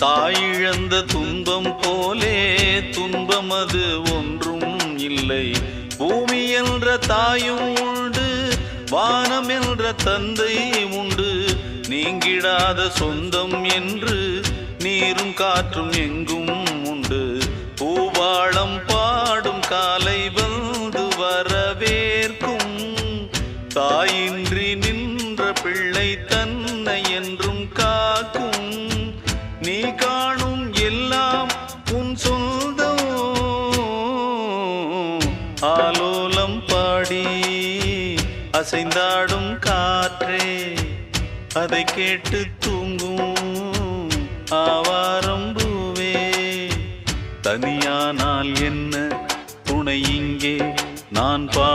தாயிழந்த துன்பம் போலே துன்பம் அது ஒன்றும் இல்லை. பூமி என்ற தாயும் உண்டு வானம் என்ற தந்தை உண்டு. நீங்கிடாத சொந்தம் என்று நீரும் காற்றும் எங்கும் உண்டு. பூவாளம் பாடும் காலை வந்து வரவேற்கும். தாயின்றி நின்ற பிள்ளை தன்னை என்றும் காக்கும். நீ காணும் எல்லாம் உன் சொந்தம். ஆலோலம் பாடி அசைந்தாடும் காற்றே அதை கேட்டு தூங்கும் ஆவாரம் பூவே. தனியானால் என்ன துணை இங்கே நான் பாடு